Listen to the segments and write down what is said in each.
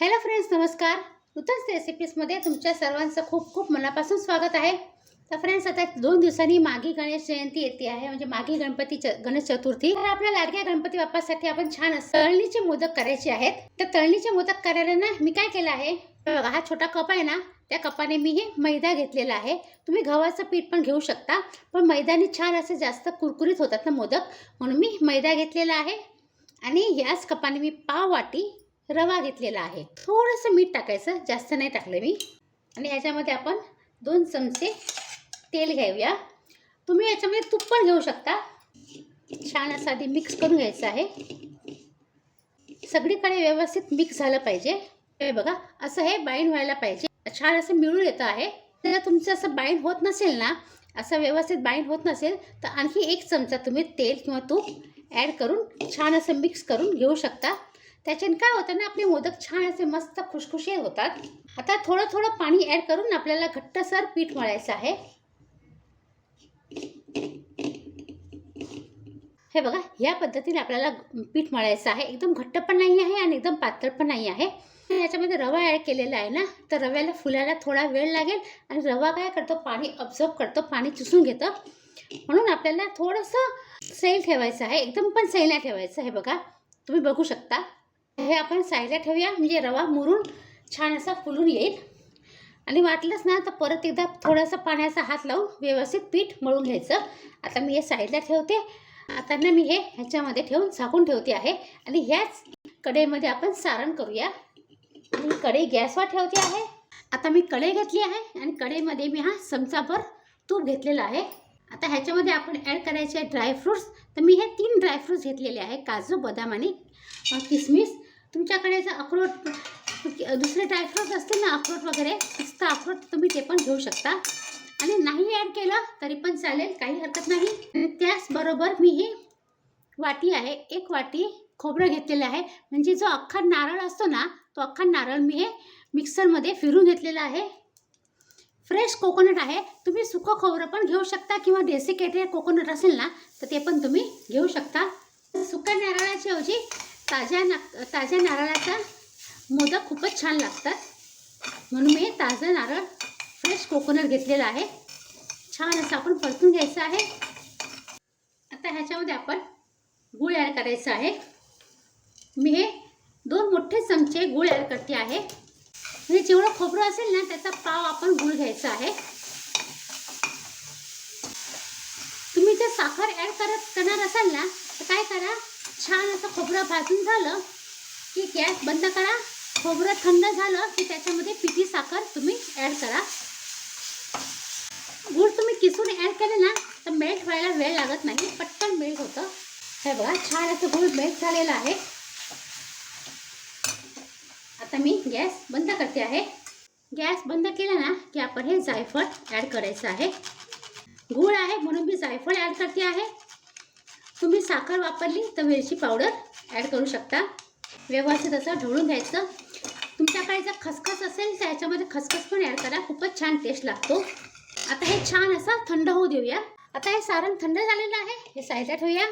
Hello friends नमस्कार. नूतन रेसिपीजमध्ये तुमच्या सर्वांचं खूप खूप मनापासून स्वागत आहे. तर फ्रेंड्स आता दोन दिवसांनी मागी गणेश जयंती येते आहे. म्हणजे मागी गणपती च गणेश चतुर्थी. तर आपल्या लाडक्या गणपती बाप्पासाठी आपण छान तळणीचे मोदक करायचे आहेत. तर तळणीचे मोदक करायला ना मी काय केलं आहे? बघा हा छोटा कप आहे ना त्या कपाने मी हे मैदा घेतलेला आहे. तुम्ही गव्हाचं पीठ पण घेऊ शकता. पण मैदानी छान असे जास्त कुरकुरीत होतात ना मोदक. म्हणून मी मैदा घेतलेला आहे. आणि याच कपाने मी पाव वाटी रवा घेतलेला आहे. थोडंसं मीठ टाकायचं. जास्त नाही टाकलं मी. आणि ह्याच्यामध्ये आपण दोन चमचे तेल घेऊया तुम्ही याच्यामध्ये तूप पण घेऊ शकता. छान असं आधी मिक्स करून घ्यायचं आहे. सगळीकडे व्यवस्थित मिक्स झालं पाहिजे. हे बघा असं हे बाईंड व्हायला पाहिजे. छान असं मिळून येतं आहे. जर तुमचं असं बाईंड होत नसेल ना असं व्यवस्थित बाईंड होत नसेल तर आणखी एक चमचा तुम्ही तेल किंवा तूप ॲड करून छान असं मिक्स करून घेऊ शकता. त्याच्याने काय होतं ना आपले मोदक छान असे मस्त खुशखुशीत होतात. आता थोडं थोडं पाणी ॲड करून आपल्याला घट्टसर पीठ मळायचं आहे. हे बघा ह्या पद्धतीने आपल्याला पीठ मळायचं आहे. एकदम घट्ट पण नाही आहे आणि एकदम पातळ पण नाही आहे. याच्यामध्ये रवा ॲड केलेला आहे ना तर रव्याला फुलायला थोडा वेळ लागेल आणि रवा काय करतो पाणी ऑब्झर्व करतो पाणी चुसून घेतं. म्हणून आपल्याला थोडंसं सैल ठेवायचं आहे. एकदम पण सैल नाही ठेवायचं हे बघा. तुम्ही बघू शकता. हे आपण साईडला ठेवूया. म्हणजे रवा मुरून छान असा फुलून येईल. आणि वाटलंच ना तर परत एकदा थोडासा पाण्याचा हात लावून व्यवस्थित पीठ मळून घ्यायचं. आता मी हे साईडला ठेवते. आता ना मी हे ह्याच्यामध्ये ठेवून झाकून ठेवते आहे. आणि ह्याच कढईमध्ये आपण सारण करूया. आणि कढई गॅसवर ठेवते आहे. आता मी कढई घेतली आहे आणि कढईमध्ये मी हा चमचाभर तूप घेतलेला आहे. आता ह्याच्यामध्ये आपण ॲड करायचे आहे ड्रायफ्रूट्स तर मी हे तीन ड्रायफ्रूट्स घेतलेले आहे. काजू बदाम आणि किसमिस. तुमच्याकडे जर अक्रोट दुसरे ड्रायफ्रूट असतील ना अक्रोट वगैरे पिस्ता अक्रोट तुम्ही ते पण घेऊ शकता. आणि नाही ॲड केलं तरी पण चालेल काही हरकत नाही. आणि त्याचबरोबर मी ही वाटी आहे एक वाटी खोबरं घेतलेलं आहे. म्हणजे जो अख्खा नारळ असतो ना तो अख्खा नारळ मी हे मिक्सरमध्ये फिरून घेतलेला आहे. फ्रेश कोकोनट आहे. तुम्ही सुकं खोबरं पण घेऊ शकता किंवा डेसिकेटेड कोकोनट असेल ना तर ते पण तुम्ही घेऊ शकता. सुक्या नारळाच्या ऐवजी ताज्या ना ताज्या नारळाचा मोदक खूपच छान लागतात. म्हणून मी ताजं नारळ फ्रेश कोकोनट घेतलेला आहे. छान असं आपण परतून घ्यायचं आहे. आता ह्याच्यामध्ये आपण गूळ ॲड करायचं आहे. मी हे दोन मोठे चमचे गूळ ॲड करते आहे. म्हणजे जेवढं खोबरं असेल ना त्याचा पाव आपण गूळ घ्यायचा आहे. तुम्ही जर साखर ॲड करत करणार असाल ना तर काय करा? छान असं खोबरं भाजून झालं की गॅस बंद करा. खोबरं थंड झालं की त्याच्यामध्ये पिठी साखर तुम्ही ॲड करा. गूळ तुम्ही किसून ॲड केलं ना तर मेल्ट व्हायला वेळ लागत नाही पटकन मेल्ट होतं. हे बघा छान असं गूळ मेल्ट झालेलं आहे. आता मी गॅस बंद करते आहे. गॅस बंद केला ना की आपण हे जायफळ ॲड करायचं आहे. गूळ आहे म्हणून मी जायफळ ॲड करते आहे. तुम्ही साखर वापरली तर मिरची पावडर ॲड करू शकता. व्यवस्थित असं ढवळून घ्यायचं. तुमच्याकडे जर खसखस असेल तर याच्यामध्ये खसखस पण ॲड करा. खूपच छान टेस्ट लागतो. आता हे छान असं थंड होऊ देऊया. आता हे सारण थंड झालेलं आहे. हे साईडला ठेवूया.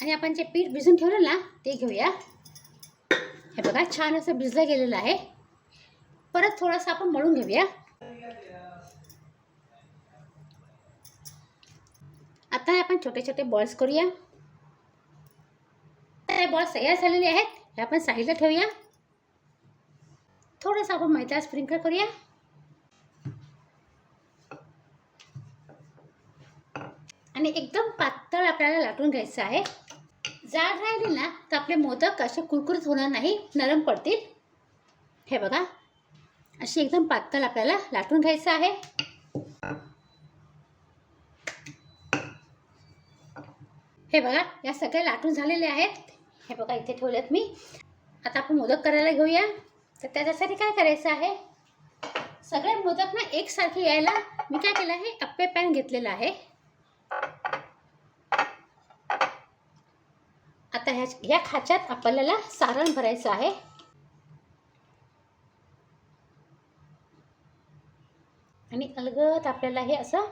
आणि आपण जे पीठ भिजून ठेवलं ना ते घेऊया. हे बघा छान असं भिजलं गेलेलं आहे. परत थोडंसं आपण मळून घेऊया. आता हे आपण छोटे छोटे बॉल्स करूया. हे बॉल्स तयार झालेले आहेत. हे आपण साईडला ठेवूया. थोडंसं आपण मैदा स्प्रिंकल करूया. आणि एकदम पातळ आपल्याला लाटून घ्यायचं आहे. जाड राहिली ना तर आपले मोदक असे कुरकुरीत होणार नाही नरम पडतील. हे बघा अशी एकदम पातळ आपल्याला लाटून घ्यायचं आहे. हे बघा या सगळ्या लाटून झालेल्या आहेत. हे बघा इथे ठेवलेत मी. आता आपण मोदक करायला घेऊया. तर त्याच्यासाठी काय करायचं आहे? सगळे मोदक ना एकसारखे यायला मी काय केलं आहे? अप्पे पॅन घेतलेलं आहे. आता ह्या ह्या खाच्यात आपल्याला सारण भरायचं आहे. आणि अलगद आपल्याला हे असं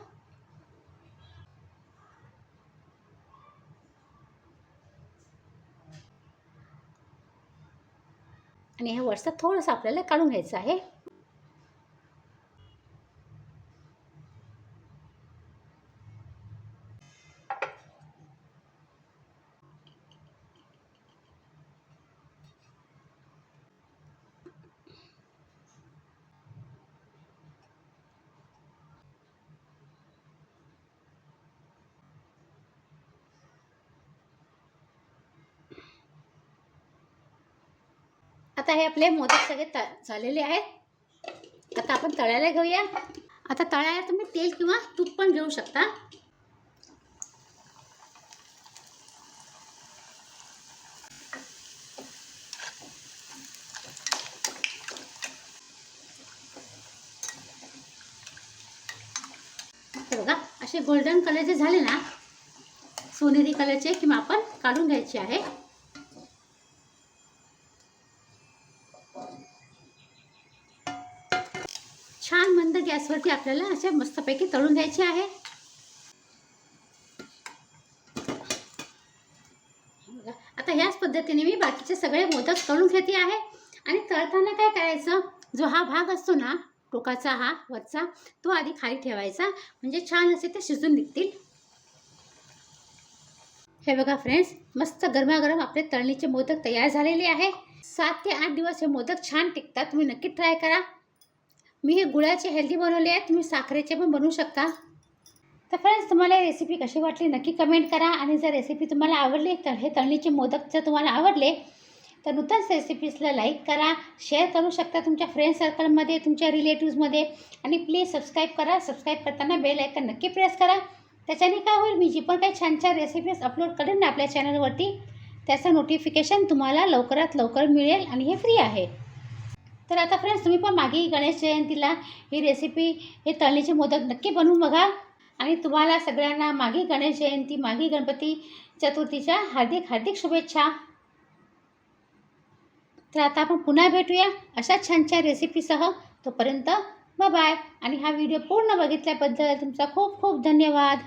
आणि हे वरचा थोडंसं आपल्याला काढून घ्यायचं आहे. आता हे आपले मोदक सगळे त झालेले आहेत. आता आपण तळायला घेऊया. आता तळायला तुम्ही तेल किंवा तूप पण घेऊ शकता. बघा असे गोल्डन कलरचे झाले ना सोनेरी कलरचे किंवा आपण काढून घ्यायचे आहे. मंद गॅसवरती आपल्याला असे मस्तपैकी तळून द्यायचे आहे. आता ह्याच पद्धतीने मी बाकीचे सगळे मोदक तळून घेते आहे. आणि तळताना काय करायचं? जो हा भाग असतो ना टोकाचा हा वरचा तो आधी खाली ठेवायचा. म्हणजे छान असे ते शिजून निघतील. हे बघा फ्रेंड्स मस्त गरमागरम आपले तळणीचे मोदक तयार झालेले आहे. सात ते आठ दिवस हे मोदक छान टिकतात. तुम्ही नक्की ट्राय करा. मी हे गुळाचे हेल्दी बनवले आहेत तुम्ही साखरेचे पण बनवू शकता. तर फ्रेंड्स तुम्हाला ही रेसिपी कशी वाटली नक्की कमेंट करा आणि जर रेसिपी तुम्हाला आवडली तर हे तळणीचे मोदक जर तुम्हाला आवडले तर नूतनच रेसिपीजला लाईक करा शेअर करू शकता तुमच्या फ्रेंड सर्कलमध्ये तुमच्या रिलेटिव्समध्ये आणि प्लीज सबस्क्राईब करा. सबस्क्राईब करताना बेल ऐकन नक्की प्रेस करा. त्याच्याने काय होईल मी जी पण काही छान छान रेसिपीज अपलोड करेन ना आपल्या चॅनलवरती त्याचं नोटिफिकेशन तुम्हाला लवकरात लवकर मिळेल आणि हे फ्री आहे. तर आता फ्रेंड्स तुम्ही पण मागे गणेश जयंतीला ही रेसिपी हे तळणीचे मोदक नक्की बनवून बघा. आणि तुम्हाला सगळ्यांना मागे गणेश जयंती मागे गणपती चतुर्थीच्या हार्दिक हार्दिक शुभेच्छा. तर आता आपण पुन्हा भेटूया अशा छान छान रेसिपीसह तोपर्यंत बाय आणि हा व्हिडिओ पूर्ण बघितल्याबद्दल तुमचा खूप खूप धन्यवाद.